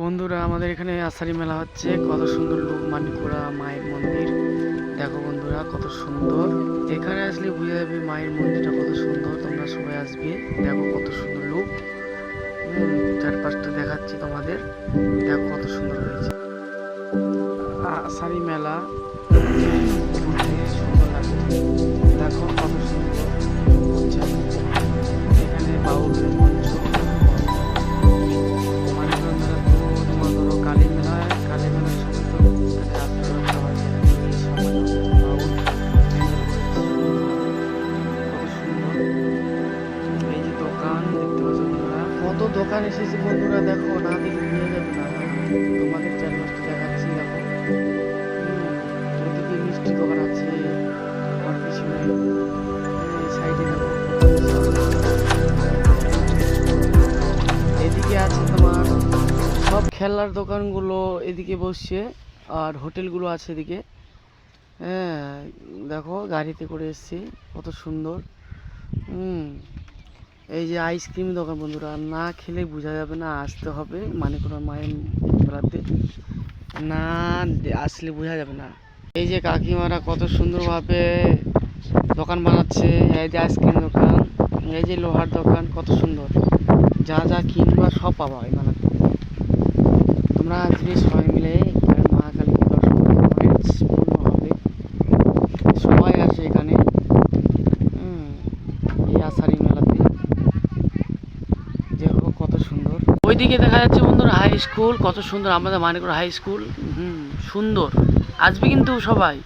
বন্ধুরা, আমাদের এখানে আষাঢ়ি মেলা হচ্ছে। কত সুন্দর লোক মানিকোড়া মায়ের মন্দির। দেখো বন্ধুরা, কত সুন্দর। এখানে আসলে বুঝে যাবে মায়ের মন্দিরটা কত সুন্দর। তোমরা সবাই আসবে। দেখো কত সুন্দর লোক। চারপাশটা দেখাচ্ছি তোমাদের। দেখো কত সুন্দর হয়েছে। আষাঢ়ি মেলা দোকান এসেছে বন্ধুরা দেখো না দেখে নিয়ে যাবে না। তোমাদের চারপাশটা দেখাচ্ছি দেখো। হুম, মিষ্টি দোকান আছে আমার পিছনে সাইডে দেখো। এদিকে আছে তোমার সব খেলনার দোকানগুলো এদিকে বসছে আর হোটেলগুলো আছে এদিকে। হ্যাঁ দেখো গাড়িতে করে এসছি কত সুন্দর। হুম এই যে আইসক্রিম দোকান বন্ধুরা, না খেলে বোঝা যাবে না, আসতে হবে মানে কোনো মায়ের বেড়াতে। না আসলে বোঝা যাবে না। এই যে কাকিমারা কত সুন্দরভাবে দোকান বানাচ্ছে, এই যে আইসক্রিম দোকান, এই যে লোহার দোকান, কত সুন্দর। যা যা কিনবা সব পাবা এই মেলাতে তোমরা আসবে সবাই মিলে এখানে মা কালীকে দর্শন করবে অনেক পূর্ণ হবে সবাই আসে এখানে হুম, এই আষাঢ়ি মেলাতে দেখো কত সুন্দর ওইদিকে দেখা যাচ্ছে বন্ধুরা হাই স্কুল কত সুন্দর আমাদের মানিকপুর হাই স্কুল হুম, সুন্দর। আসবে কিন্তু সবাই।